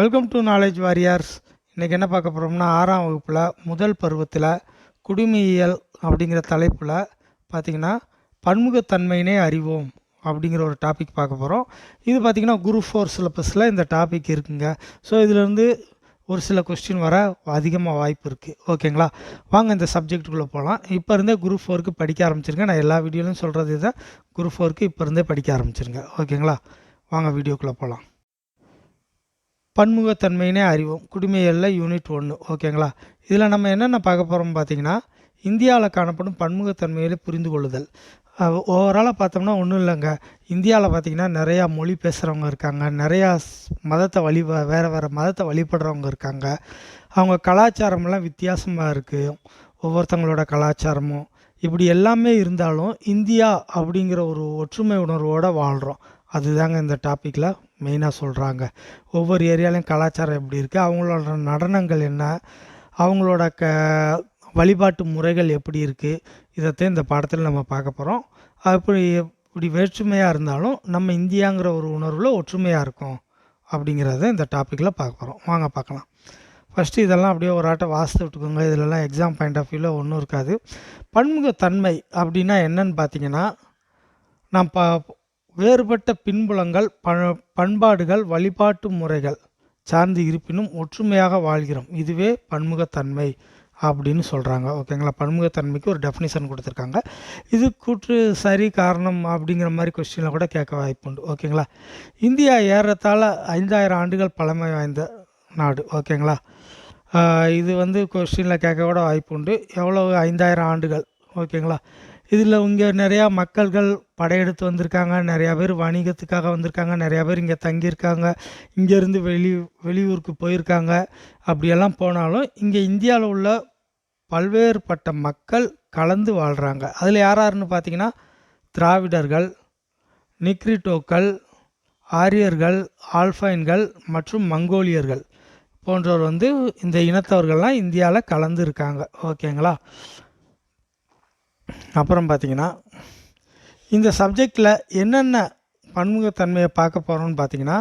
Welcome to knowledge warriors இன்றைக்கி என்ன பார்க்க போகிறோம்னா ஆறாம் வகுப்பில் முதல் பருவத்தில் குடிமையியல் அப்படிங்கிற தலைப்பில் பார்த்திங்கன்னா பன்முகத்தன்மையினே அறிவோம் அப்படிங்கிற ஒரு டாபிக் பார்க்க போகிறோம் இது பார்த்திங்கன்னா குரூப் ஃபோர் சிலபஸில் இந்த டாபிக் இருக்குங்க. ஸோ இதிலேருந்து ஒரு சில கொஸ்டின் வர அதிகமாக வாய்ப்பு இருக்குது ஓகேங்களா வாங்க இந்த சப்ஜெக்ட்டுக்குள்ளே போகலாம் இப்போ இருந்தே குரூப் ஃபோருக்கு படிக்க ஆரம்பிச்சிருங்க. நான் எல்லா வீடியோலையும் சொல்கிறது தான் குரூப் ஃபோருக்கு இப்போ இருந்தே படிக்க ஆரம்பிச்சிருங்க. ஓகேங்களா வாங்க வீடியோக்குள்ளே போகலாம் பன்முகத்தன்மையினே அறிவோம். குடிமையல்ல யூனிட் ஒன்று ஓகேங்களா இதில் நம்ம என்னென்ன பார்க்க போகிறோம் பார்த்தீங்கன்னா இந்தியாவில் காணப்படும் பன்முகத்தன்மையிலே புரிந்து கொள்ளுதல் ஓவராலாக பார்த்தோம்னா ஒன்றும் இல்லைங்க. இந்தியாவில் பார்த்தீங்கன்னா நிறையா மொழி பேசுகிறவங்க இருக்காங்க. நிறையா ஸ்- மதத்தை வழி வேறு வேறு மதத்தை வழிபடுறவங்க இருக்காங்க. அவங்க கலாச்சாரமெல்லாம் வித்தியாசமாக இருக்குது ஒவ்வொருத்தங்களோட கலாச்சாரமும். இப்படி எல்லாமே இருந்தாலும் இந்தியா அப்படிங்கிற ஒரு ஒற்றுமை உணர்வோடு வாழ்கிறோம் அதுதாங்க இந்த டாப்பிக்கில் மெயினாக சொல்கிறாங்க ஒவ்வொரு ஏரியாலையும் கலாச்சாரம் எப்படி இருக்குது அவங்களோட நடனங்கள் என்ன? அவங்களோட க வழிபாட்டு முறைகள் எப்படி இருக்குது இதைத்தான் இந்த பாடத்தில் நம்ம பார்க்க போகிறோம் அப்படி இப்படி வேற்றுமையாக இருந்தாலும் நம்ம இந்தியாங்கிற ஒரு உணர்வில் ஒற்றுமையாக இருக்கும் அப்படிங்கிறத இந்த டாப்பிக்கில் பார்க்க போகிறோம் வாங்க பார்க்கலாம். ஃபஸ்ட்டு இதெல்லாம் அப்படியே ஒரு ஆட்டை வாசித்து விட்டுக்கோங்க. இதிலெல்லாம் எக்ஸாம் பாயிண்ட் ஆஃப் வியூவில் ஒன்றும் இருக்காது. பன்முகத்தன்மை அப்படின்னா என்னன்னு பார்த்தீங்கன்னா நான் ப வேறுபட்ட பின்புலங்கள் ப பண்பாடுகள் வழிபாட்டு முறைகள் சார்ந்து இருப்பினும் ஒற்றுமையாக வாழ்கிறோம். இதுவே பன்முகத்தன்மை அப்படின்னு சொல்கிறாங்க ஓகேங்களா பன்முகத்தன்மைக்கு ஒரு டெஃபினிஷன் கொடுத்துருக்காங்க. இது கூற்று சரி காரணம் அப்படிங்கிற மாதிரி கொஸ்டினில் கூட கேட்க வாய்ப்புண்டு ஓகேங்களா இந்தியா ஏறத்தாழ ஐந்தாயிரம் ஆண்டுகள் பழமை வாய்ந்த நாடு. ஓகேங்களா இது வந்து கொஸ்டினில் கேட்க கூட வாய்ப்புண்டு எவ்வளோ ஐந்தாயிரம் ஆண்டுகள். ஓகேங்களா இதில் இங்கே நிறையா மக்கள்கள் படையெடுத்து வந்திருக்காங்க. நிறையா பேர் வணிகத்துக்காக வந்திருக்காங்க. நிறையா பேர் இங்கே தங்கியிருக்காங்க. இங்கேருந்து வெளி வெளியூருக்கு போயிருக்காங்க. அப்படியெல்லாம் போனாலும் இங்கே இந்தியாவில் உள்ள பல்வேறுபட்ட மக்கள் கலந்து வாழ்கிறாங்க அதில் யார் யாருன்னு பார்த்தீங்கன்னா திராவிடர்கள் நிக்ரிட்டோக்கள் ஆரியர்கள் ஆல்ஃபைன்கள் மற்றும் மங்கோலியர்கள் போன்றோர் வந்து இந்த இனத்தவர்கள்லாம் இந்தியாவில் கலந்து இருக்காங்க. ஓகேங்களா? அப்புறம் பார்த்தீங்கன்னா இந்த சப்ஜெக்டில் என்னென்ன பன்முகத்தன்மையை பார்க்க போகிறோம்னு பார்த்திங்கன்னா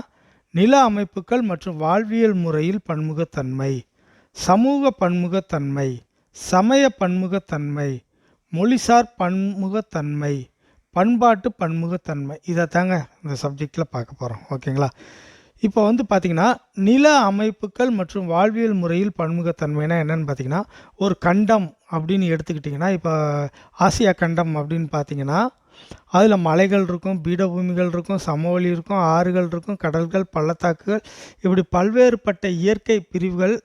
நில அமைப்புகள் மற்றும் வாழ்வியல் முறையில் பன்முகத்தன்மை சமூக பன்முகத்தன்மை சமய பன்முகத்தன்மை மொழிசார் பன்முகத்தன்மை பண்பாட்டு பன்முகத்தன்மை இதை தாங்க இந்த சப்ஜெக்டில் பார்க்க போகிறோம் ஓகேங்களா? இப்போ வந்து பார்த்திங்கன்னா நில அமைப்புகள் மற்றும் வாழ்வியல் முறையில் பன்முகத்தன்மைனா என்னென்னு பார்த்தீங்கன்னா ஒரு கண்டம் அப்படின்னு எடுத்துக்கிட்டிங்கன்னா இப்போ ஆசியா கண்டம் அப்படின்னு பார்த்தீங்கன்னா அதில் மலைகள் இருக்கும் பீடபூமிகள் இருக்கும் சமவெளி இருக்கும் ஆறுகள் இருக்கும் கடல்கள் பள்ளத்தாக்குகள் இப்படி பல்வேறுபட்ட இயற்கை பிரிவுகள்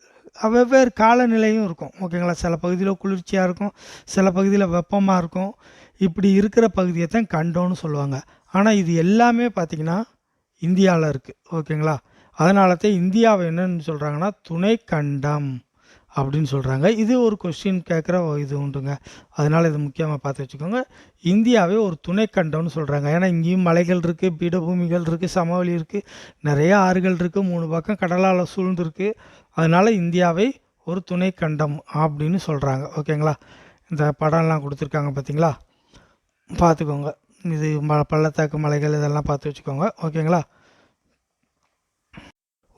வெவ்வேறு காலநிலையும் இருக்கும். ஓகேங்களா? சில பகுதியில் குளிர்ச்சியாக இருக்கும் சில பகுதியில் வெப்பமாக இருக்கும். இப்படி இருக்கிற பகுதியை தான் கண்டோன்னு சொல்லுவாங்க. ஆனால் இது எல்லாமே பார்த்திங்கன்னா இந்தியாவில் இருக்குது ஓகேங்களா? அதனால தான் இந்தியாவை என்னன்னு சொல்கிறாங்கன்னா துணை கண்டம் அப்படின்னு சொல்கிறாங்க இது ஒரு கொஸ்டின் கேட்குற இது உண்டுங்க. அதனால் இது முக்கியமாக பார்த்து வச்சுக்கோங்க. இந்தியாவே ஒரு துணைக்கண்டம்னு சொல்கிறாங்க ஏன்னா இங்கேயும் மலைகள் இருக்குது பீடபூமிகள் இருக்குது சமவெளி இருக்குது நிறைய ஆறுகள் இருக்குது மூணு பக்கம் கடலால் சூழ்ந்துருக்கு. அதனால் இந்தியாவை ஒரு துணைக்கண்டம் அப்படின்னு சொல்கிறாங்க ஓகேங்களா? இந்த படம்லாம் கொடுத்துருக்காங்க பார்த்தீங்களா பார்த்துக்கோங்க. இது ம பள்ளத்தாக்கு மலைகள் இதெல்லாம் பார்த்து வச்சுக்கோங்க. ஓகேங்களா?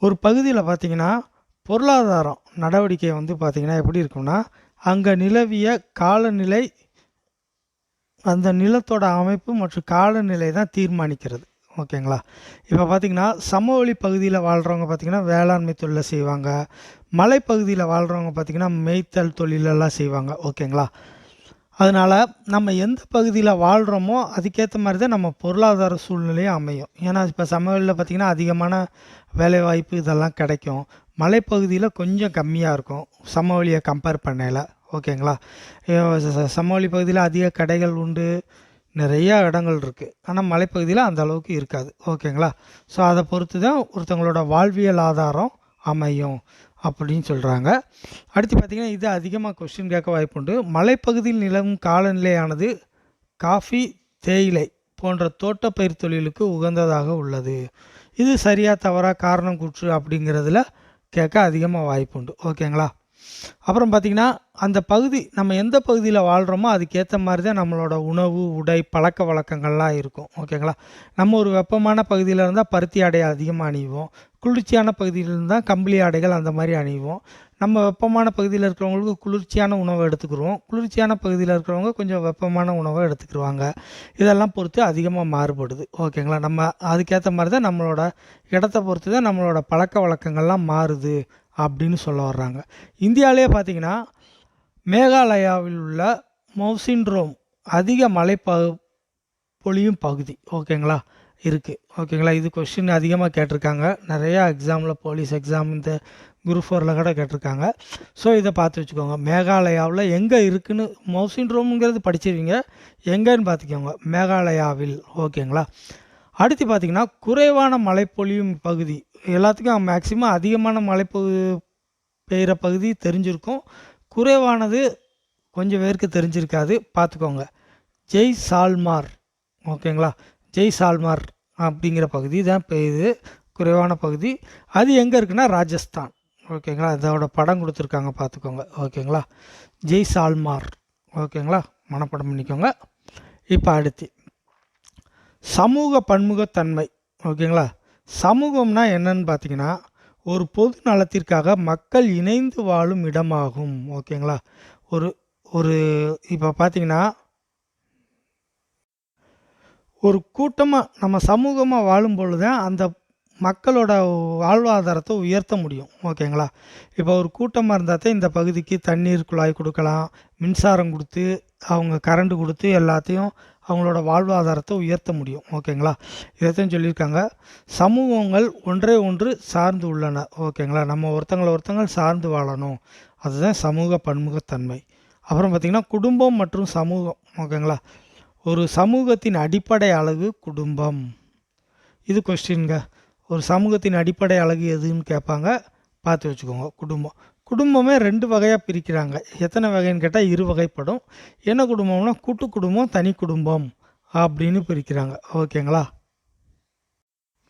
ஒரு பகுதியில் பார்த்தீங்கன்னா பொருளாதாரம் நடவடிக்கை வந்து பார்த்திங்கன்னா எப்படி இருக்கும்னா அங்கே நிலவிய காலநிலை அந்த நிலத்தோட அமைப்பு மற்றும் காலநிலை தான் தீர்மானிக்கிறது. ஓகேங்களா? இப்போ பார்த்தீங்கன்னா சமவெளி பகுதியில் வாழ்கிறவங்க பார்த்திங்கன்னா வேளாண்மை தொழிலை செய்வாங்க. மலைப்பகுதியில் வாழ்கிறவங்க பார்த்திங்கன்னா மேய்த்தல் தொழிலெல்லாம் செய்வாங்க. ஓகேங்களா? அதனால் நம்ம எந்த பகுதியில் வாழ்கிறோமோ அதுக்கேற்ற மாதிரி தான் நம்ம பொருளாதார சூழ்நிலையும் அமையும். ஏன்னா இப்போ சமவெளியில் பார்த்திங்கன்னா அதிகமான வேலைவாய்ப்பு இதெல்லாம் கிடைக்கும். மலைப்பகுதியில் கொஞ்சம் கம்மியாக இருக்கும். சமவெளியை கம்பேர் பண்ணையில். ஓகேங்களா? சமவெளி பகுதியில் அதிக கடைகள் உண்டு. நிறையா இடங்கள் இருக்குது ஆனால் மலைப்பகுதியில் அந்த அளவுக்கு இருக்காது. ஓகேங்களா? ஸோ அதை பொறுத்து தான் ஒருத்தவங்களோட வாழ்வியல் ஆதாரம் அமையும். அப்படின்னு சொல்கிறாங்க அடுத்து பார்த்திங்கன்னா இது அதிகமாக கொஸ்டின் கேட்க வாய்ப்புண்டு மலைப்பகுதியில் நிலவும் காலநிலையானது காஃபி தேயிலை போன்ற தோட்டப்பயிர் தொழிலுக்கு உகந்ததாக உள்ளது. இது சரியாக தவறாக காரணம் கூற்று அப்படிங்கிறதுல கேட்க அதிகமாக வாய்ப்புண்டு ஓகேங்களா? அப்புறம் பார்த்திங்கன்னா அந்த பகுதி நம்ம எந்த பகுதியில் வாழ்கிறோமோ அதுக்கேற்ற மாதிரி தான் நம்மளோட உணவு உடை பழக்க வழக்கங்கள்லாம் இருக்கும். ஓகேங்களா? நம்ம ஒரு வெப்பமான பகுதியில் இருந்தால் பருத்தி ஆடை அதிகமாக அணிவோம். குளிர்ச்சியான பகுதியில் இருந்தால் கம்பளி ஆடைகள் அந்த மாதிரி அணிவோம். நம்ம வெப்பமான பகுதியில் இருக்கிறவங்களுக்கு குளிர்ச்சியான உணவை எடுத்துக்கிருவோம். குளிர்ச்சியான பகுதியில் இருக்கிறவங்க கொஞ்சம் வெப்பமான உணவை எடுத்துக்கிருவாங்க. இதெல்லாம் பொறுத்து அதிகமாக மாறுபடுது. ஓகேங்களா? நம்ம அதுக்கேற்ற மாதிரி தான் நம்மளோட இடத்த பொறுத்து தான் நம்மளோட பழக்க வழக்கங்கள்லாம் மாறுது. அப்படின்னு சொல்ல வர்றாங்க. இந்தியாவிலே பார்த்தீங்கன்னா மேகாலயாவில் உள்ள மௌசின்ட்ரோம் அதிக மழை ப பொழியும் பகுதி. ஓகேங்களா? இருக்குது ஓகேங்களா? இது கொஷின் அதிகமாக கேட்டிருக்காங்க. நிறையா எக்ஸாமில் போலீஸ் எக்ஸாம் இந்த குரூப் ஃபோரில் கூட கேட்டிருக்காங்க. ஸோ இதை பார்த்து வச்சுக்கோங்க. மேகாலயாவில் எங்கே இருக்குன்னு மௌசின்ட்ரோம்ங்கிறது படிச்சிருவீங்க. எங்கேன்னு பார்த்துக்கோங்க. மேகாலயாவில். ஓகேங்களா? அடுத்து பார்த்திங்கன்னா குறைவான மழை பொழியும் பகுதி எல்லாத்துக்கும் மேக்சிமம் அதிகமான மழைப்பகு பெய்கிற பகுதி தெரிஞ்சிருக்கும். குறைவானது கொஞ்சம் பேருக்கு தெரிஞ்சிருக்காது. பார்த்துக்கோங்க. ஜெய் சால்மார். ஓகேங்களா? ஜெய் சால்மார் அப்படிங்கிற பகுதி தான் பெய்யுது. குறைவான பகுதி. அது எங்கே இருக்குன்னா ராஜஸ்தான். ஓகேங்களா? இதோட படம் கொடுத்துருக்காங்க. பார்த்துக்கோங்க. ஓகேங்களா? ஜெய் சால்மார். ஓகேங்களா? மனப்படம் பண்ணிக்கோங்க. இப்போ அடுத்து. சமூக பன்முகத்தன்மை. ஓகேங்களா? சமூகம்னா என்னன்னு பார்த்தீங்கன்னா ஒரு பொது நலத்திற்காக மக்கள் இணைந்து வாழும் இடமாகும். ஓகேங்களா? ஒரு ஒரு இப்போ பார்த்தீங்கன்னா ஒரு கூட்டமாக நம்ம சமூகமாக வாழும் பொழுது அந்த மக்களோட வாழ்வாதாரத்தை உயர்த்த முடியும். ஓகேங்களா? இப்போ ஒரு கூட்டமாக இருந்தால் தான் இந்த பகுதிக்கு தண்ணீர் குழாய் கொடுக்கலாம். மின்சாரம் கொடுத்து அவங்க கரண்ட் கொடுத்து எல்லாத்தையும் அவங்களோட வாழ்வாதாரத்தை உயர்த்த முடியும். ஓகேங்களா? இதைத்தான் சொல்லியிருக்காங்க. சமூகங்கள் ஒன்றே ஒன்று சார்ந்து உள்ளன. ஓகேங்களா? நம்ம ஒருத்தங்களை ஒருத்தங்கள் சார்ந்து வாழணும். அதுதான் சமூக பன்முகத்தன்மை. அப்புறம் பார்த்திங்கன்னா குடும்பம் மற்றும் சமூகம். ஓகேங்களா? ஒரு சமூகத்தின் அடிப்படை அளவு குடும்பம். இது கொஸ்டின்ங்க ஒரு சமூகத்தின் அடிப்படை அழகு எதுன்னு கேட்பாங்க. பார்த்து வச்சுக்கோங்க குடும்பம். குடும்பமே ரெண்டு வகையாக பிரிக்கிறாங்க. எத்தனை வகைன்னு கேட்டால் இரு வகைப்படும் என்ன குடும்பம்னா கூட்டு குடும்பம் தனி குடும்பம் அப்படின்னு பிரிக்கிறாங்க. ஓகேங்களா?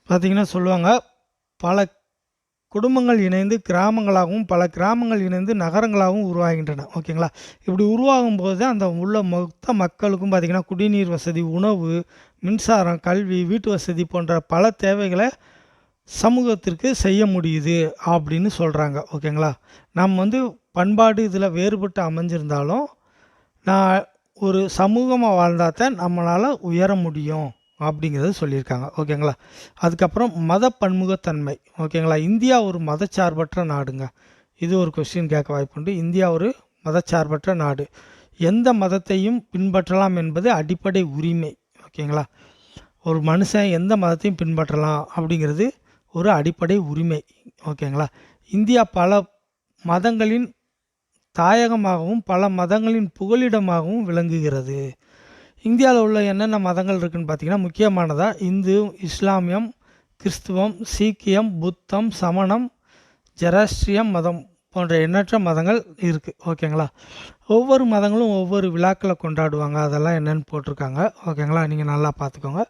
பார்த்திங்கன்னா சொல்லுவாங்க பல குடும்பங்கள் இணைந்து கிராமங்களாகவும் பல கிராமங்கள் இணைந்து நகரங்களாகவும் உருவாகின்றன. ஓகேங்களா? இப்படி உருவாகும் போது தான் அந்த உள்ள மொத்த மக்களுக்கும் பார்த்திங்கன்னா குடிநீர் வசதி உணவு மின்சாரம் கல்வி வீட்டு வசதி போன்ற பல தேவைகளை சமூகத்திற்கு செய்ய முடியுது அப்படின்னு சொல்கிறாங்க ஓகேங்களா? நம்ம வந்து பண்பாடு இதில் வேறுபட்டு அமைஞ்சிருந்தாலும் நான் ஒரு சமூகமாக வாழ்ந்தால் தான் நம்மளால் உயர முடியும் அப்படிங்கிறது சொல்லியிருக்காங்க. ஓகேங்களா? அதுக்கப்புறம் மத பன்முகத்தன்மை. ஓகேங்களா? இந்தியா ஒரு மதச்சார்பற்ற நாடுங்க. இது ஒரு கொஸ்டின் கேட்க வாய்ப்புண்டு இந்தியா ஒரு மதச்சார்பற்ற நாடு. எந்த மதத்தையும் பின்பற்றலாம் என்பது அடிப்படை உரிமை. ஓகேங்களா? ஒரு மனுஷன் எந்த மதத்தையும் பின்பற்றலாம் அப்படிங்கிறது ஒரு அடிப்படை உரிமை. ஓகேங்களா இந்தியா பல மதங்களின் தாயகமாகவும் பல மதங்களின் புகலிடமாகவும் விளங்குகிறது. இந்தியாவில் உள்ள என்னென்ன மதங்கள் இருக்குதுன்னு பார்த்தீங்கன்னா முக்கியமானதாக இந்து இஸ்லாமியம் கிறிஸ்துவம் சீக்கியம் புத்தம் சமணம் ஜெராஸ்ட்ரியம் மதம் போன்ற எண்ணற்ற மதங்கள் இருக்குது ஓகேங்களா ஒவ்வொரு மதங்களும் ஒவ்வொரு விழாக்களை கொண்டாடுவாங்க. அதெல்லாம் என்னென்னு போட்டிருக்காங்க. ஓகேங்களா நீங்கள் நல்லா பார்த்துக்கோங்க.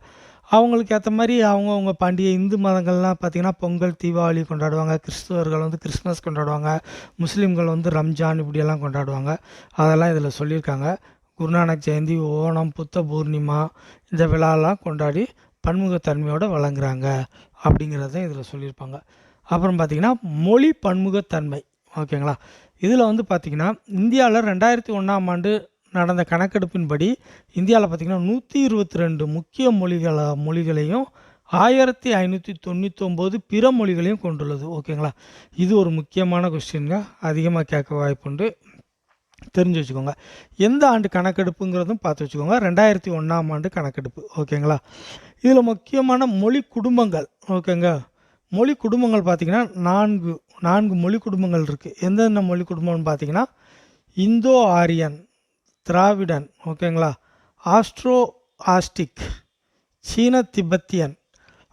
அவங்களுக்கு ஏற்ற மாதிரி அவங்கவுங்க பண்டிகை இந்து மதங்கள்லாம் பார்த்திங்கன்னா பொங்கல் தீபாவளி கொண்டாடுவாங்க. கிறிஸ்துவர்கள் வந்து கிறிஸ்மஸ் கொண்டாடுவாங்க. முஸ்லீம்கள் வந்து ரம்ஜான் இப்படியெல்லாம் கொண்டாடுவாங்க. அதெல்லாம் இதில் சொல்லியிருக்காங்க. குருநானக் ஜெயந்தி ஓணம் புத்த பூர்ணிமா இந்த விழாலாம் கொண்டாடி பன்முகத்தன்மையோடு வழங்குறாங்க அப்படிங்கிறத இதில் சொல்லியிருப்பாங்க. அப்புறம் பார்த்திங்கன்னா மொழி பன்முகத்தன்மை. ஓகேங்களா? இதில் வந்து பார்த்திங்கன்னா இந்தியாவில் ரெண்டாயிரத்தி ஒன்றாம் ஆண்டு நடந்த கணக்கெடுப்பின்படி இந்தியாவில் பார்த்திங்கன்னா நூற்றி இருபத்தி ரெண்டு முக்கிய மொழிகள மொழிகளையும் ஆயிரத்தி ஐநூற்றி தொண்ணூத்தொம்போது பிற மொழிகளையும் கொண்டுள்ளது. ஓகேங்களா? இது ஒரு முக்கியமான கொஸ்டின்ங்க அதிகமாக கேட்க வாய்ப்புண்டு. தெரிஞ்சு வச்சுக்கோங்க. எந்த ஆண்டு கணக்கெடுப்புங்கிறதும் பார்த்து வச்சுக்கோங்க. ரெண்டாயிரத்தி ஒன்றாம் ஆண்டு கணக்கெடுப்பு. ஓகேங்களா? இதில் முக்கியமான மொழி குடும்பங்கள். ஓகேங்க. மொழி குடும்பங்கள் பார்த்திங்கன்னா நான்கு நான்கு மொழி குடும்பங்கள் இருக்குது எந்தெந்த மொழி குடும்பம்னு பார்த்தீங்கன்னா இந்தோ ஆரியன் திராவிடன் ஓகேங்களா? ஆஸ்ட்ரோ ஆஸ்டிக் சீன திபெத்தியன்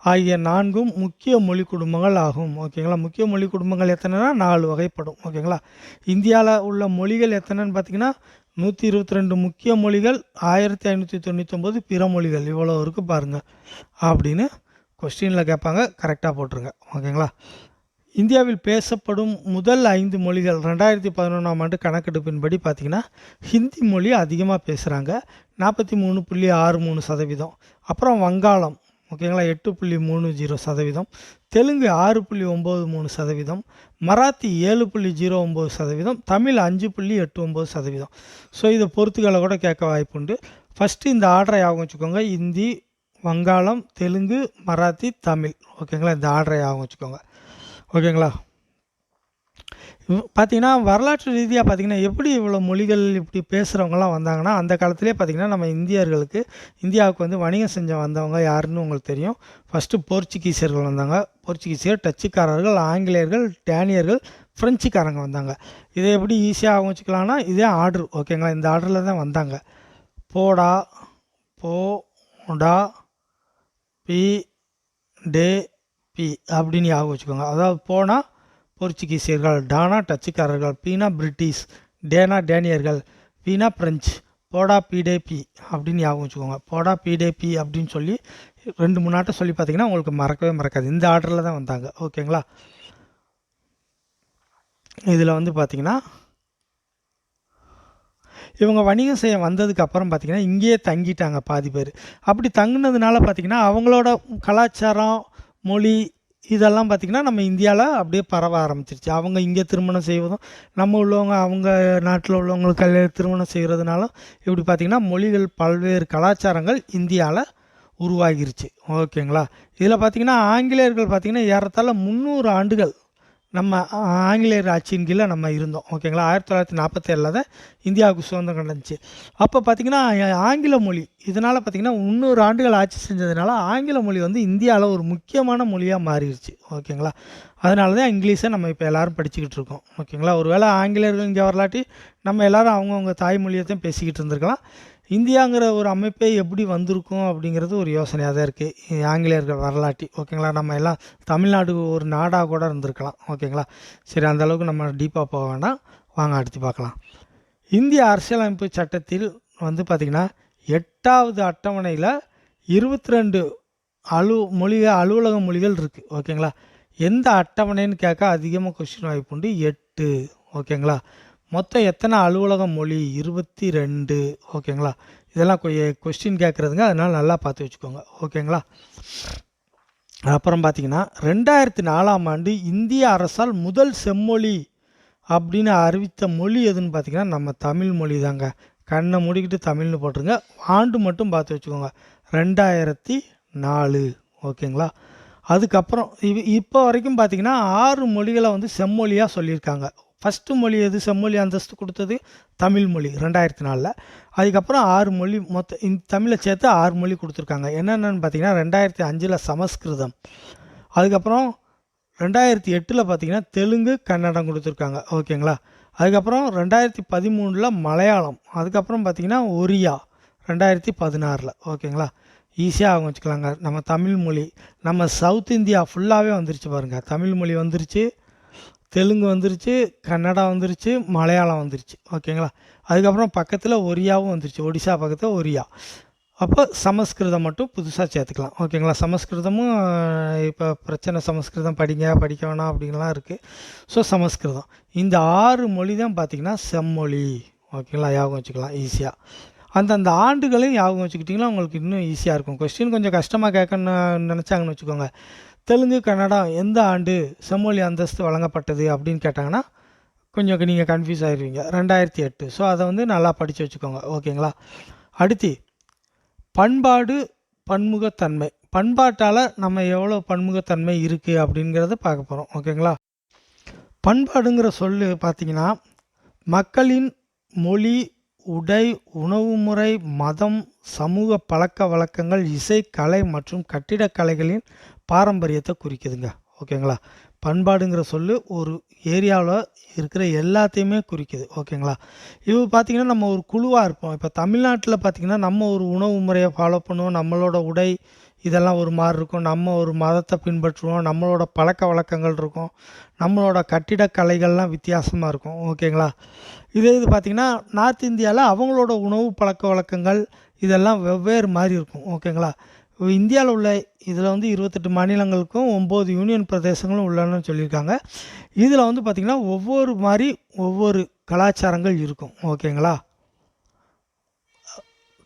ஆகிய நான்கும் முக்கிய மொழி குடும்பங்கள் ஆகும் ஓகேங்களா? முக்கிய மொழி குடும்பங்கள் எத்தனைனா நாலு வகைப்படும் ஓகேங்களா? இந்தியாவில் உள்ள மொழிகள் எத்தனைன்னு பார்த்தீங்கன்னா நூற்றி இருபத்தி ரெண்டு முக்கிய மொழிகள் ஆயிரத்தி ஐநூற்றி தொண்ணூற்றொம்பது பிற மொழிகள். இவ்வளோ இருக்குது பாருங்கள் அப்படின்னு கொஸ்டினில் கேட்பாங்க. கரெக்டாக போட்டுருங்க ஓகேங்களா? இந்தியாவில் பேசப்படும் முதல் ஐந்து மொழிகள் ரெண்டாயிரத்தி பதினொன்றாம் ஆண்டு கணக்கெடுப்பின்படி பார்த்திங்கன்னா ஹிந்தி மொழி அதிகமாக பேசுகிறாங்க நாற்பத்தி மூணு புள்ளி ஆறு மூணு சதவீதம். அப்புறம் வங்காளம் ஓகேங்களா? எட்டு புள்ளி மூணு ஜீரோ சதவீதம். தெலுங்கு ஆறு புள்ளி ஒம்பது மூணு சதவீதம். மராத்தி ஏழு புள்ளி ஜீரோ ஒம்பது சதவீதம். தமிழ் அஞ்சு புள்ளி எட்டு ஒம்பது சதவீதம். ஸோ இதை பொறுத்துக்களை கூட கேட்க வாய்ப்புண்டு. ஃபஸ்ட்டு இந்த ஆர்டரை ஞாபகம் வச்சுக்கோங்க. இந்தி வங்காளம் தெலுங்கு மராத்தி தமிழ். ஓகேங்களா? இந்த ஆர்டரை ஞாபகம் வச்சுக்கோங்க. ஓகேங்களா? பார்த்தீங்கன்னா வரலாற்று ரீதியாக பார்த்தீங்கன்னா எப்படி இவ்வளோ மொழிகள் இப்படி பேசுகிறவங்கலாம் வந்தாங்கன்னா அந்த காலத்திலே பார்த்தீங்கன்னா நம்ம இந்தியர்களுக்கு இந்தியாவுக்கு வந்து வணிகம் செஞ்ச வந்தவங்க யாருன்னு உங்களுக்கு தெரியும். ஃபஸ்ட்டு போர்ச்சுகீசியர்கள் வந்தாங்க. போர்ச்சுகீசியர் டச்சுக்காரர்கள் ஆங்கிலேயர்கள் டேனியர்கள் ஃப்ரெஞ்சுக்காரங்க வந்தாங்க. இதை எப்படி ஈஸியாக வச்சுக்கலாம்னா இதே ஆர்டர் ஓகேங்களா? இந்த ஆர்டரில் தான் வந்தாங்க. போடா போடா பி டே பி அப்படின்னு ஞாபகம் வச்சுக்கோங்க. அதாவது போனால் போர்ச்சுகீசியர்கள் டானா டச்சுக்காரர்கள் பீனா பிரிட்டிஷ் டேனா டேனியர்கள் பீனா பிரெஞ்சு போடா பீடே பி அப்படின்னு ஞாபகம் வச்சுக்கோங்க. போடா பீடே பி அப்படின்னு சொல்லி ரெண்டு மூணு நாட்டை சொல்லி பார்த்தீங்கன்னா உங்களுக்கு மறக்கவே மறக்காது. இந்த ஆர்டரில் தான் வந்தாங்க. ஓகேங்களா? இதில் வந்து பார்த்தீங்கன்னா இவங்க வணிகம் செய்ய வந்ததுக்கு அப்புறம் பார்த்திங்கன்னா இங்கேயே தங்கிட்டாங்க பாதி பேர். அப்படி தங்கினதுனால பார்த்திங்கன்னா அவங்களோட கலாச்சாரம் மொழி இதெல்லாம் பார்த்திங்கன்னா நம்ம இந்தியாவில் அப்படியே பரவ ஆரம்பிச்சிருச்சு. அவங்க இங்கே திருமணம் செய்வதும் நம்ம உள்ளவங்க அவங்க நாட்டில் உள்ளவங்களுக்கு கல்யாண திருமணம் செய்கிறதுனாலும் இப்படி பார்த்திங்கன்னா மொழிகள் பல்வேறு கலாச்சாரங்கள் இந்தியாவில் உருவாகிருச்சு. ஓகேங்களா? இதில் பார்த்திங்கன்னா ஆங்கிலேயர்கள் பார்த்திங்கன்னா ஏறத்தாழ முந்நூறு ஆண்டுகள் நம்ம ஆங்கிலேயர் ஆட்சியின் கீழே நம்ம இருந்தோம். ஓகேங்களா? ஆயிரத்தி தொள்ளாயிரத்தி நாற்பத்தேழில் தான் இந்தியாவுக்கு சுதந்திரம் கிடந்துச்சு அப்போ பார்த்திங்கன்னா ஆங்கில மொழி இதனால் பார்த்திங்கன்னா முந்நூறு ஆண்டுகள் ஆட்சி செஞ்சதுனால ஆங்கில மொழி வந்து இந்தியாவில் ஒரு முக்கியமான மொழியாக மாறிடுச்சு. ஓகேங்களா? அதனால தான் இங்கிலீஷை நம்ம இப்போ எல்லோரும் படிச்சுக்கிட்டு இருக்கோம். ஓகேங்களா? ஒருவேளை ஆங்கிலேயர்கள் இங்கே வரலாட்டி நம்ம எல்லோரும் அவங்கவுங்க தாய்மொழியத்தையும் பேசிக்கிட்டு இருந்திருக்கலாம். இந்தியாங்கிற ஒரு அமைப்பே எப்படி வந்திருக்கும் அப்படிங்கிறது ஒரு யோசனையாக தான் இருக்குது ஆங்கிலேயர்கள் வரலாற்றி ஓகேங்களா? நம்ம எல்லாம் தமிழ்நாடு ஒரு நாடாக கூட இருந்திருக்கலாம் ஓகேங்களா? சரி அந்தளவுக்கு நம்ம டீப்பாக போக வேண்டாம். வாங்க அடுத்து பார்க்கலாம். இந்திய அரசியலமைப்பு சட்டத்தில் வந்து பார்த்திங்கன்னா எட்டாவது அட்டவணையில் இருபத்தி ரெண்டு அலு மொழிகள் அலுவலக மொழிகள் இருக்குது ஓகேங்களா? எந்த அட்டவணைன்னு கேட்க அதிகமாக கொஸ்டின் வாய்ப்புண்டு எட்டு ஓகேங்களா? மொத்தம் எத்தனை அலுவலக மொழி? இருபத்தி ரெண்டு. ஓகேங்களா? இதெல்லாம் கொஸ்டின் கேட்குறதுங்க. அதனால் நல்லா பார்த்து வச்சுக்கோங்க. ஓகேங்களா? அப்புறம் பார்த்தீங்கன்னா ரெண்டாயிரத்தி நாலாம் ஆண்டு இந்திய அரசால் முதல் செம்மொழி அப்படின்னு அறிவித்த மொழி எதுன்னு பார்த்தீங்கன்னா நம்ம தமிழ் மொழி தாங்க. கண்ணை மூடிக்கிட்டு தமிழ்னு போட்டுருங்க. ஆண்டு மட்டும் பார்த்து வச்சுக்கோங்க. ரெண்டாயிரத்தி நாலு. ஓகேங்களா? அதுக்கப்புறம் இப்போ வரைக்கும் பார்த்தீங்கன்னா ஆறு மொழிகளை வந்து செம்மொழியாக சொல்லியிருக்காங்க. ஃபஸ்ட்டு மொழி எது செம்மொழி அந்தஸ்து கொடுத்தது தமிழ் மொழி ரெண்டாயிரத்தி நாலில். அதுக்கப்புறம் ஆறு மொழி மொத்த இந்த தமிழை சேர்த்து ஆறு மொழி கொடுத்துருக்காங்க. என்னென்னு பார்த்தீங்கன்னா ரெண்டாயிரத்தி அஞ்சில் சமஸ்கிருதம். அதுக்கப்புறம் ரெண்டாயிரத்தி எட்டில் பார்த்தீங்கன்னா தெலுங்கு கன்னடம் கொடுத்துருக்காங்க. ஓகேங்களா? அதுக்கப்புறம் ரெண்டாயிரத்தி பதிமூணில் மலையாளம். அதுக்கப்புறம் பார்த்திங்கன்னா ஒரியா ரெண்டாயிரத்தி பதினாறில். ஓகேங்களா? ஈஸியாக அவங்க வச்சுக்கலாங்க. நம்ம தமிழ் மொழி நம்ம சவுத் இந்தியா ஃபுல்லாகவே வந்துருச்சு பாருங்கள் தமிழ் மொழி வந்துருச்சு. தெலுங்கு வந்துருச்சு கன்னடா வந்துருச்சு மலையாளம் வந்துருச்சு. ஓகேங்களா? அதுக்கப்புறம் பக்கத்தில் ஒரியாவும் வந்துருச்சு. ஒடிசா பக்கத்தில் ஒரியா. அப்போ சமஸ்கிருதம் மட்டும் புதுசாக சேர்த்துக்கலாம். ஓகேங்களா? சமஸ்கிருதமும் இப்போ பிரச்சனை சமஸ்கிருதம் படிங்க படிக்க வேணாம் அப்படிங்கலாம் இருக்குது ஸோ சமஸ்கிருதம். இந்த ஆறு மொழி தான் பார்த்திங்கன்னா செம்மொழி. ஓகேங்களா? ஞாபகம் வச்சுக்கலாம். ஈஸியாக அந்தந்த ஆண்டுகளையும் ஞாபகம் வச்சுக்கிட்டிங்கன்னா உங்களுக்கு இன்னும் ஈஸியாக இருக்கும். கொஸ்டின் கொஞ்சம் கஷ்டமாக கேட்கணும்னு நினச்சாங்கன்னு வச்சுக்கோங்க. தெலுங்கு கன்னடா எந்த ஆண்டு செம்மொழி அந்தஸ்து வழங்கப்பட்டது அப்படின்னு கேட்டாங்கன்னா கொஞ்சம் நீங்கள் கன்ஃபியூஸ் ஆயிடுவீங்க ரெண்டாயிரத்தி எட்டு. ஸோ அதை வந்து நல்லா படித்து வச்சுக்கோங்க. ஓகேங்களா? அடுத்து பண்பாடு பன்முகத்தன்மை. பண்பாட்டால் நம்ம எவ்வளோ பன்முகத்தன்மை இருக்குது அப்படிங்கிறத பார்க்க போகிறோம் ஓகேங்களா? பண்பாடுங்கிற சொல் பார்த்திங்கன்னா மக்களின் மொழி உடை உணவு முறை மதம் சமூக பழக்க வழக்கங்கள் இசை கலை மற்றும் கட்டிடக்கலைகளின் பாரம்பரியத்தை குறிக்குதுங்க. ஓகேங்களா? பண்பாடுங்கிற சொல்லு ஒரு ஏரியாவில் இருக்கிற எல்லாத்தையுமே குறிக்குது. ஓகேங்களா? இது பார்த்திங்கன்னா நம்ம ஒரு குழுவாக இருப்போம். இப்போ தமிழ்நாட்டில் பார்த்திங்கன்னா நம்ம ஒரு உணவு முறையை ஃபாலோ பண்ணுவோம். நம்மளோட உடை இதெல்லாம் ஒரு மாதிரி இருக்கும். நம்ம ஒரு மதத்தை பின்பற்றுவோம். நம்மளோட பழக்க வழக்கங்கள் இருக்கும். நம்மளோட கட்டிடக்கலைகள்லாம் வித்தியாசமாக இருக்கும். ஓகேங்களா? இதே இது பார்த்திங்கன்னா நார்த் இந்தியாவில் அவங்களோட உணவு பழக்க வழக்கங்கள் இதெல்லாம் வெவ்வேறு மாதிரி இருக்கும். ஓகேங்களா? இந்தியாவில் உள்ள இதில் வந்து இருபத்தெட்டு மாநிலங்களுக்கும் ஒம்பது யூனியன் பிரதேசங்களும் உள்ளன்னு சொல்லியிருக்காங்க. இதில் வந்து பார்த்திங்கன்னா ஒவ்வொரு மாதிரி ஒவ்வொரு கலாச்சாரங்கள் இருக்கும். ஓகேங்களா?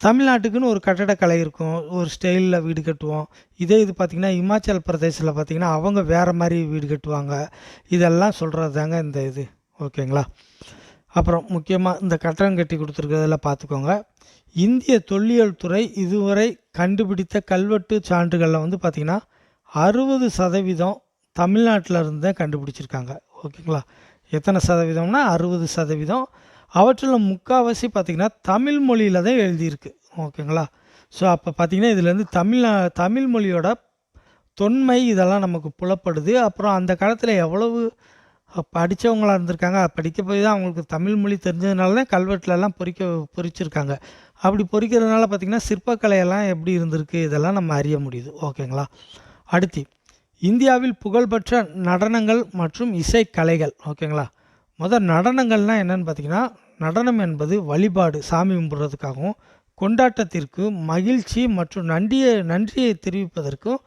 தமிழ்நாட்டுக்குன்னு ஒரு கட்டடக்கலை இருக்கும். ஒரு ஸ்டைலில் வீடு கட்டுவோம். இதே இது பார்த்திங்கன்னா இமாச்சல் பிரதேசில் பார்த்திங்கன்னா அவங்க வேறு மாதிரி வீடு கட்டுவாங்க. இதெல்லாம் சொல்கிறது தாங்க இந்த இது. ஓகேங்களா? அப்புறம் முக்கியமாக இந்த கட்டடம் கட்டி கொடுத்துருக்கிறதெல்லாம் பார்த்துக்கோங்க. இந்திய தொல்லியல் துறை இதுவரை கண்டுபிடித்த கல்வெட்டு சான்றுகளில் வந்து பார்த்திங்கன்னா அறுபது சதவீதம் தமிழ்நாட்டில் இருந்து தான் கண்டுபிடிச்சிருக்காங்க. ஓகேங்களா? எத்தனை சதவீதம்னா அறுபது சதவீதம். அவற்றில் முக்கால்வாசி பார்த்திங்கன்னா தமிழ் மொழியில் தான் எழுதியிருக்கு. ஓகேங்களா? ஸோ அப்போ பார்த்திங்கன்னா இதுலேருந்து தமிழ் தமிழ் மொழியோட தொன்மை இதெல்லாம் நமக்கு புலப்படுது. அப்புறம் அந்த காலத்தில் எவ்வளவு படித்தவங்களா இருந்திருக்காங்க படிக்க போய் தான் அவங்களுக்கு தமிழ் மொழி தெரிஞ்சதுனால தான் கல்வெட்டுலலாம் பொறிக்க பொறிச்சிருக்காங்க. அப்படி பொறிக்கிறதுனால பார்த்திங்கன்னா சிற்பக்கலையெல்லாம் எப்படி இருந்திருக்கு இதெல்லாம் நம்ம அறிய முடியுது. ஓகேங்களா? அடுத்து இந்தியாவில் புகழ்பெற்ற நடனங்கள் மற்றும் இசைக்கலைகள். ஓகேங்களா? முதல் நடனங்கள்னால் என்னென்னு பார்த்தீங்கன்னா நடனம் என்பது வழிபாடு சாமி கும்பிட்றதுக்காகவும் கொண்டாட்டத்திற்கு மகிழ்ச்சி மற்றும் நன்றியை நன்றியை தெரிவிப்பதற்கும்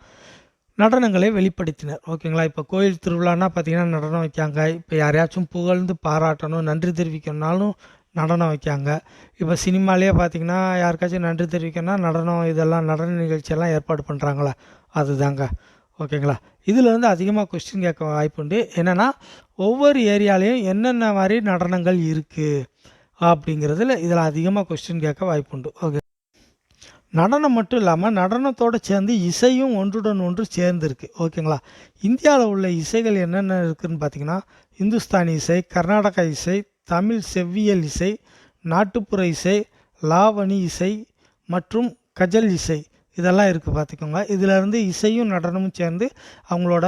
நடனங்களை வெளிப்படுத்தினர். ஓகேங்களா? இப்போ கோயில் திருவிழான்னா பார்த்திங்கன்னா நடனம் வைக்காங்க. இப்போ யாரையாச்சும் புகழ்ந்து பாராட்டணும் நன்றி தெரிவிக்கணும்னாலும் நடனம் வைக்காங்க இப்போ சினிமாலேயே பார்த்தீங்கன்னா யாருக்காச்சும் நன்றி தெரிவிக்கணும்னா நடனம் இதெல்லாம் நடன நிகழ்ச்சியெல்லாம் ஏற்பாடு பண்ணுறாங்களா அதுதாங்க. ஓகேங்களா? இதில் வந்து அதிகமாக கொஸ்டின் கேட்க வாய்ப்புண்டு என்னென்னா ஒவ்வொரு ஏரியாலையும் என்னென்ன மாதிரி நடனங்கள் இருக்குது அப்படிங்கிறதுல இதில் அதிகமாக கொஸ்டின் கேட்க வாய்ப்புண்டு ஓகே. நடனம் மட்டும் இல்லாமல் நடனத்தோடு சேர்ந்து இசையும் ஒன்றுடன் ஒன்று சேர்ந்துருக்கு. ஓகேங்களா? இந்தியாவில் உள்ள இசைகள் என்னென்ன இருக்குதுன்னு பார்த்தீங்கன்னா இந்துஸ்தானி இசை கர்நாடகா இசை தமிழ் செவ்வியல் இசை நாட்டுப்புற இசை லாவணி இசை மற்றும் கஜல் இசை. இதெல்லாம் இருக்குது பார்த்துக்கோங்க இதிலேருந்து இசையும் நடனமும் சேர்ந்து அவங்களோட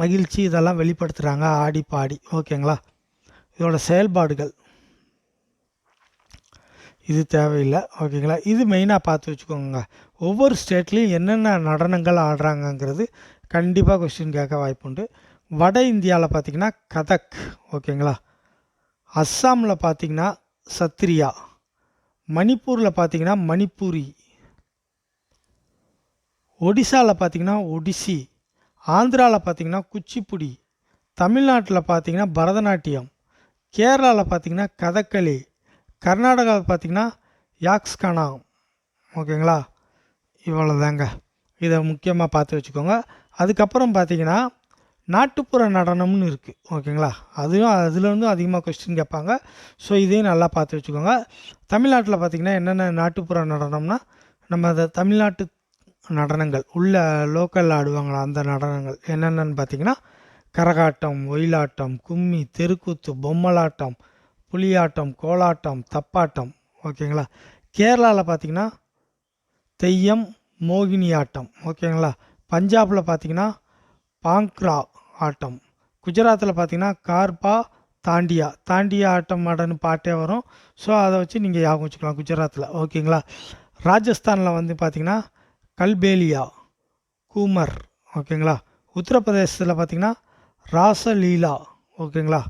மகிழ்ச்சி இதெல்லாம் வெளிப்படுத்துகிறாங்க ஆடி பாடி. ஓகேங்களா? இதோட செயல்பாடுகள். இது தேவையில்லை. ஓகேங்களா? இது மெயினாக பார்த்து வச்சுக்கோங்க. ஒவ்வொரு ஸ்டேட்லேயும் என்னென்ன நடனங்கள் ஆடுறாங்கங்கிறது கண்டிப்பாக கொஸ்டின் கேட்க வாய்ப்புண்டு. வட இந்தியாவில் பார்த்திங்கன்னா கதக். ஓகேங்களா? அஸ்ஸாமில் பார்த்திங்கன்னா சத்ரியா மணிப்பூரில் பார்த்திங்கன்னா மணிப்பூரி ஒடிசாவில் பார்த்திங்கன்னா ஒடிசி ஆந்திராவில் பார்த்திங்கன்னா குச்சிப்புடி தமிழ்நாட்டில் பார்த்திங்கன்னா பரதநாட்டியம் கேரளாவில் பார்த்திங்கன்னா கதகளி கர்நாடகாவில் பார்த்திங்கன்னா யாக்ஸ்கானா. ஓகேங்களா? இவ்வளோதாங்க இதை முக்கியமாக பார்த்து வச்சுக்கோங்க. அதுக்கப்புறம் பார்த்திங்கன்னா நாட்டுப்புற நடனம்னு இருக்குது ஓகேங்களா? அதுவும் அதுலேருந்தும் அதிகமாக கொஸ்டின் கேட்பாங்க. ஸோ இதையும் நல்லா பார்த்து வச்சுக்கோங்க. தமிழ்நாட்டில் பார்த்திங்கன்னா என்னென்ன நாட்டுப்புற நடனம்னா நம்ம அதை தமிழ்நாட்டு நடனங்கள் உள்ள லோக்கலில் ஆடுவாங்களா அந்த நடனங்கள் என்னென்னு பார்த்தீங்கன்னா கரகாட்டம் ஒயிலாட்டம் கும்மி தெருக்கூத்து பொம்மலாட்டம் புலியாட்டம் கோலாட்டம் தப்பாட்டம். ஓகேங்களா? கேரளாவில் பார்த்தீங்கன்னா தெய்யம் மோகினி ஆட்டம் ஓகேங்களா? பஞ்சாபில் பார்த்தீங்கன்னா பாங்க்ரா ஆட்டம். குஜராத்தில் பார்த்தீங்கன்னா கார்பா தாண்டியா. தாண்டியா ஆட்டம் ஆடன்னு பாட்டே வரும். ஸோ அதை வச்சு நீங்கள் ஞாபகம் வச்சுக்கலாம் குஜராத்தில் ஓகேங்களா? ராஜஸ்தானில் வந்து பார்த்தீங்கன்னா கல்பேலியா கூமர். ஓகேங்களா? உத்தரப்பிரதேசத்தில் பார்த்தீங்கன்னா ராசலீலா. ஓகேங்களா?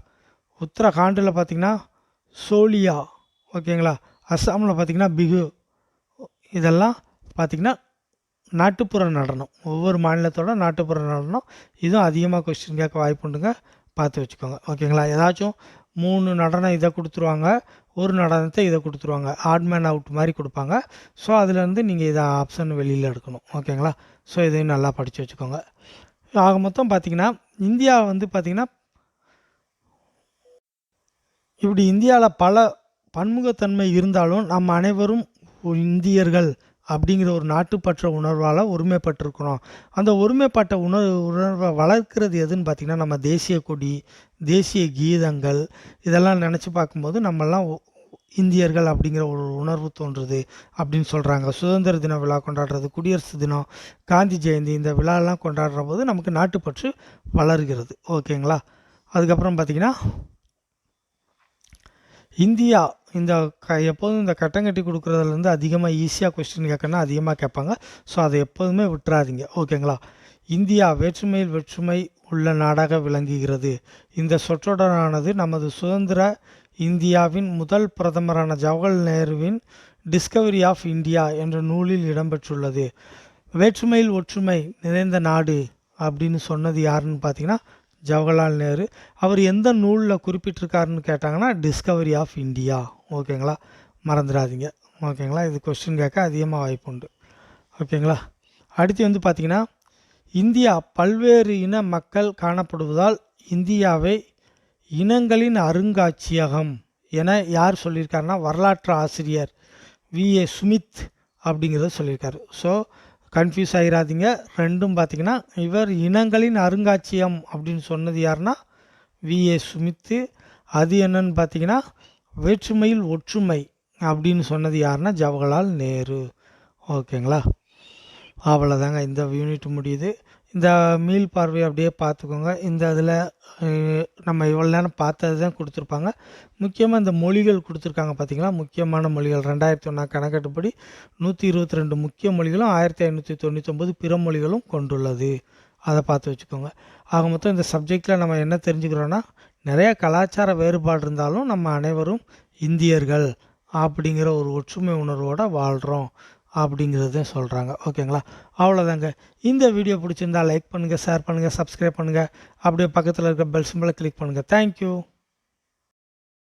உத்தரகாண்டில் பார்த்தீங்கன்னா சோலியா. ஓகேங்களா? அஸ்ஸாமில் பார்த்தீங்கன்னா பிகு இதெல்லாம் பார்த்திங்கன்னா நாட்டுப்புற நடனம். ஒவ்வொரு மாநிலத்தோட நாட்டுப்புற நடனம். இதுவும் அதிகமாக கொஸ்டின் கேட்க வாய்ப்புண்டுங்க பார்த்து வச்சுக்கோங்க. ஓகேங்களா? ஏதாச்சும் மூணு நடனம் இதை கொடுத்துருவாங்க. ஒரு நடனத்தை இதை கொடுத்துருவாங்க. ஆட் மேன் அவுட் மாதிரி கொடுப்பாங்க. ஸோ அதுலேருந்து நீங்கள் இதை ஆப்ஷன் வெளியில் எடுக்கணும். ஓகேங்களா? ஸோ இதையும் நல்லா படித்து வச்சுக்கோங்க. ஆக மொத்தம் பார்த்திங்கன்னா இந்தியா வந்து பார்த்திங்கன்னா இப்படி இந்தியாவில் பல பன்முகத்தன்மை இருந்தாலும் நம்ம அனைவரும் இந்தியர்கள். அப்படிங்கிற ஒரு நாட்டுப்பற்ற உணர்வால் ஒருமைப்பட்டிருக்கிறோம். அந்த ஒருமைப்பட்ட உணர்வு உணர்வை வளர்க்கிறது எதுன்னு பார்த்திங்கன்னா நம்ம தேசிய கொடி தேசிய கீதங்கள் இதெல்லாம் நினச்சி பார்க்கும்போது நம்மெல்லாம் இந்தியர்கள் அப்படிங்கிற ஒரு உணர்வு தோன்றுது அப்படின்னு சொல்கிறாங்க சுதந்திர தின விழா கொண்டாடுறது குடியரசு தினம் காந்தி ஜெயந்தி இந்த விழாலாம் கொண்டாடுற போது நமக்கு நாட்டுப்பற்று வளர்கிறது. ஓகேங்களா? அதுக்கப்புறம் பார்த்திங்கன்னா இந்தியா இந்த க எப்போதும் இந்த கட்டம் கட்டி கொடுக்குறதுலேருந்து அதிகமாக ஈஸியாக கொஸ்டின் கேட்கணும்னா அதிகமாக கேட்பாங்க. ஸோ அதை எப்போதுமே விட்டுறாதீங்க. ஓகேங்களா இந்தியா வேற்றுமையில் வெற்றுமை உள்ள நாடாக விளங்குகிறது. இந்த சொற்றொடரானது நமது சுதந்திர இந்தியாவின் முதல் பிரதமரான ஜவஹர்லால் நேருவின் டிஸ்கவரி ஆஃப் இந்தியா என்ற நூலில் இடம்பெற்றுள்ளது. வேற்றுமையில் ஒற்றுமை நிறைந்த நாடு அப்படின்னு சொன்னது யாருன்னு பார்த்தீங்கன்னா ஜவஹர்லால் நேரு அவர் எந்த நூலில் குறிப்பிட்டிருக்காருன்னு கேட்டாங்கன்னா டிஸ்கவரி ஆஃப் இந்தியா ஓகேங்களா? மறந்துடாதீங்க. ஓகேங்களா? இது கொஸ்டின் கேட்க அதிகமாக வாய்ப்பு உண்டு. ஓகேங்களா? அடுத்து வந்து பார்த்திங்கன்னா இந்தியா பல்வேறு இன மக்கள் காணப்படுவதால் இந்தியாவை இனங்களின் அருங்காட்சியகம் என யார் சொல்லியிருக்காருன்னா வரலாற்று ஆசிரியர் வி ஏ சுமித் அப்படிங்கிறத சொல்லியிருக்காரு. ஸோ கன்ஃபியூஸ் ஆகிடாதீங்க ரெண்டும் பார்த்தீங்கன்னா இவர் இனங்களின் அருங்காட்சியகம் அப்படின்னு சொன்னது யாருன்னா வி. ஏ. சுமித்து. அது என்னன்னு பார்த்தீங்கன்னா வேற்றுமையில் ஒற்றுமை அப்படின்னு சொன்னது யாருன்னா ஜவஹர்லால் நேரு. ஓகேங்களா? அவ்வளோதாங்க இந்த யூனிட் முடியுது. இந்த மீள் பார்வை அப்படியே பார்த்துக்கோங்க. இந்த இதில் நம்ம இவ்வளோ நேரம் பார்த்தது தான் கொடுத்துருப்பாங்க. முக்கியமாக இந்த மொழிகள் கொடுத்துருக்காங்க பார்த்திங்களா முக்கியமான மொழிகள். ரெண்டாயிரத்தி ஒன்றா கணக்கெட்டுப்படி நூற்றி இருபத்தி ரெண்டு முக்கிய மொழிகளும் ஆயிரத்தி ஐநூற்றி தொண்ணூற்றொம்பது பிற மொழிகளும் கொண்டுள்ளது. அதை பார்த்து வச்சுக்கோங்க. ஆக மொத்தம் இந்த சப்ஜெக்டில் நம்ம என்ன தெரிஞ்சுக்கிறோன்னா நிறைய கலாச்சார வேறுபாடு இருந்தாலும் நம்ம அனைவரும் இந்தியர்கள் அப்படிங்கிற ஒரு ஒற்றுமை உணர்வோடு வாழ்கிறோம் அப்படிங்கிறத சொல்கிறாங்க ஓகேங்களா? அவ்வளோதாங்க இந்த வீடியோ பிடிச்சிருந்தா லைக் பண்ணுங்கள் ஷேர் பண்ணுங்கள் சப்ஸ்கிரைப் பண்ணுங்கள் அப்படியே பக்கத்தில் இருக்க பெல் சிம்பிளை கிளிக் பண்ணுங்கள் தேங்க்யூ